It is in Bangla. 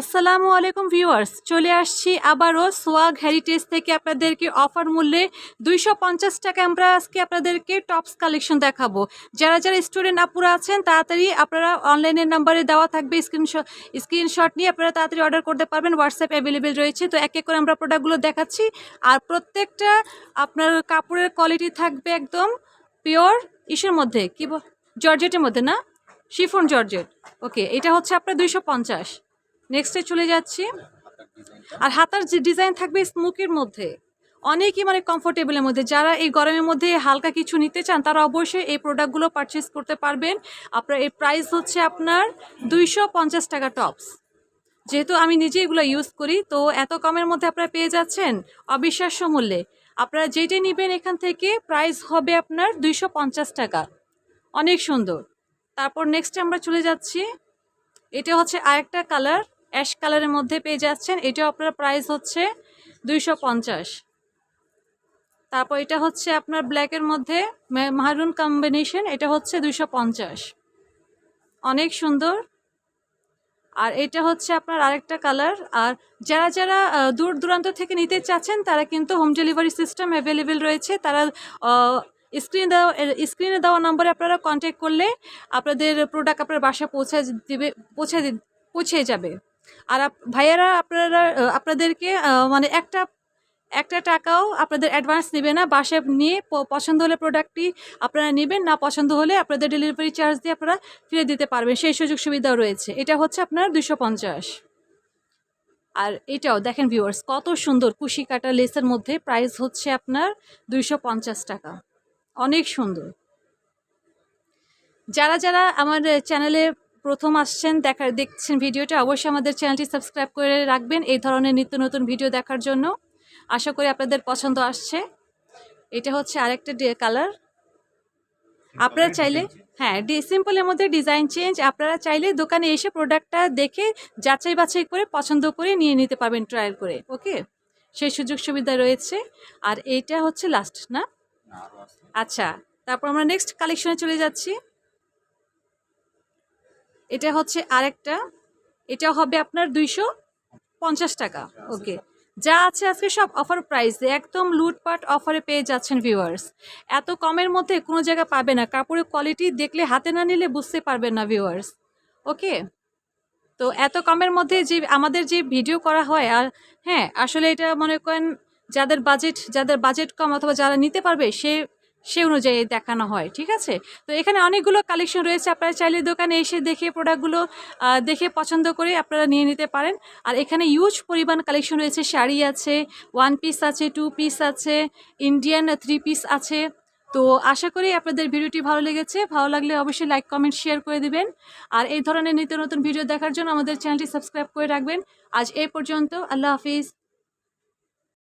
আসসালামু আলাইকুম ভিউয়ার্স, চলে আসছি আবারও সোয়াগ হেরিটেজ থেকে আপনাদেরকে অফার মূল্যে দুইশো পঞ্চাশ টাকা আমরা আজকে আপনাদেরকে টপস কালেকশন দেখাবো। যারা যারা স্টুডেন্ট আপুরা আছেন, তাড়াতাড়ি আপনারা অনলাইনের নাম্বারে দেওয়া থাকবে স্ক্রিনশট স্ক্রিনশট নিয়ে আপনারা তাড়াতাড়ি অর্ডার করতে পারবেন হোয়াটসঅ্যাপ অ্যাভেলেবেল রয়েছে। তো এক এক করে আমরা প্রোডাক্টগুলো দেখাচ্ছি। আর প্রত্যেকটা আপনার কাপড়ের কোয়ালিটি থাকবে একদম পিওর ইসের মধ্যে, কি জর্জেটের মধ্যে না? Chiffon georgette. ওকে এটা হচ্ছে আপনার দুইশো পঞ্চাশ। নেক্সটে চলে যাচ্ছি। আর হাতার যে ডিজাইন থাকবে স্মুকের মধ্যে, অনেকই মানে কমফোর্টেবলের মধ্যে। যারা এই গরমের মধ্যে হালকা কিছু নিতে চান, তারা অবশ্যই এই প্রোডাক্টগুলো পারচেস করতে পারবেন। আপনার এই প্রাইস হচ্ছে আপনার দুইশো পঞ্চাশ টাকা টপস যেহেতু আমি নিজে এগুলো ইউজ করি, তো এত কমের মধ্যে আপনারা পেয়ে যাচ্ছেন অবিশ্বাস্য মূল্যে। আপনারা যেটাই নেবেন এখান থেকে প্রাইস হবে আপনার দুইশো পঞ্চাশ টাকা। অনেক সুন্দর। তারপর নেক্সটে আমরা চলে যাচ্ছি। এটা হচ্ছে আরেকটা কালার অ্যাশ কালারের মধ্যে পেয়ে যাচ্ছেন। এটাও আপনার প্রাইস হচ্ছে দুইশো পঞ্চাশ। তারপর এটা হচ্ছে আপনার ব্ল্যাকের মধ্যে মারুন কম্বিনেশন এটা হচ্ছে দুইশো পঞ্চাশ। অনেক সুন্দর। আর এটা হচ্ছে আপনার আরেকটা কালার আর যারা যারা দূর দূরান্ত থেকে নিতে চাচ্ছেন, তারা কিন্তু হোম ডেলিভারি সিস্টেম অ্যাভেলেবেল রয়েছে। তারা স্ক্রিনে দেওয়া স্ক্রিনে দেওয়া নম্বরে আপনারা কন্ট্যাক্ট করলে আপনাদের প্রোডাক্ট আপনার বাসা পৌঁছে দিবে পৌঁছে পৌঁছে যাবে। আর ভাইয়ারা আপনারা আপনাদেরকে মানে একটা একটা টাকাও আপনাদের অ্যাডভান্স নেবে না। বাসায় নিয়ে পছন্দ হলে প্রোডাক্টটি আপনারা নেবেন, না পছন্দ হলে আপনাদের ডেলিভারি চার্জ দিয়ে আপনারা ফিরে দিতে পারবেন। সেই সুযোগ সুবিধাও রয়েছে। এটা হচ্ছে আপনার দুশো পঞ্চাশ। আর এটাও দেখেন ভিউয়ার্স কত সুন্দর কুশি কাটা লেসের মধ্যে প্রাইস হচ্ছে আপনার দুইশো পঞ্চাশ টাকা। অনেক সুন্দর। যারা যারা আমার চ্যানেলে প্রথম আসছেন দেখার দেখছেন ভিডিওটা অবশ্যই আমাদের চ্যানেলটি সাবস্ক্রাইব করে রাখবেন এই ধরনের নিত্য নতুন ভিডিও দেখার জন্য। আশা করি আপনাদের পছন্দ আসছে। এটা হচ্ছে আরেকটা কালার। আপনারা চাইলে হ্যাঁ ডি সিম্পলের মধ্যে ডিজাইন চেঞ্জ। আপনারা চাইলে দোকানে এসে প্রোডাক্টটা দেখে যাচাই বাছাই করে পছন্দ করে নিয়ে নিতে পারবেন ট্রায়াল করে ওকে? সেই সুযোগ সুবিধা রয়েছে। আর এইটা হচ্ছে লাস্ট না। আচ্ছা তারপর আমরা নেক্সট কালেকশনে চলে যাচ্ছি। এটা হচ্ছে আরেকটা। এটা হবে আপনার দুইশো পঞ্চাশ টাকা। ওকে। যা আছে আজকে সব অফার প্রাইসে একদম লুটপাট অফারে পেয়ে যাচ্ছেন ভিউয়ার্স এত কমের মধ্যে কোনো জায়গা পাবে না। কাপড়ের কোয়ালিটি দেখলে হাতে না নিলে বুঝতে পারবেন না ভিউয়ার্স ওকে? তো এত কমের মধ্যে যে আমাদের যে ভিডিও করা হয় আর হ্যাঁ আসলে এটা মনে করেন যাদের বাজেট যাদের বাজেট কম অথবা যারা নিতে পারবে, সে সে অনুযায়ী দেখানো হয়, ঠিক আছে? তো এখানে অনেকগুলো কালেকশন রয়েছে, আপনারা চাইলে দোকানে এসে দেখে প্রোডাক্টগুলো দেখে পছন্দ করে আপনারা নিয়ে নিতে পারেন। আর এখানে ইউজ পরিমাণ কালেকশন রয়েছে, শাড়ি আছে ওয়ান পিস আছে টু পিস আছে ইন্ডিয়ান থ্রি পিস আছে। তো আশা করি আপনাদের ভিডিওটি ভালো লেগেছে। ভালো লাগলে অবশ্যই লাইক কমেন্ট শেয়ার করে দিবেন। আর এই ধরনের নিত্য নতুন ভিডিও দেখার জন্য আমাদের চ্যানেলটি সাবস্ক্রাইব করে রাখবেন। আজ এ পর্যন্ত, আল্লাহ হাফিজ।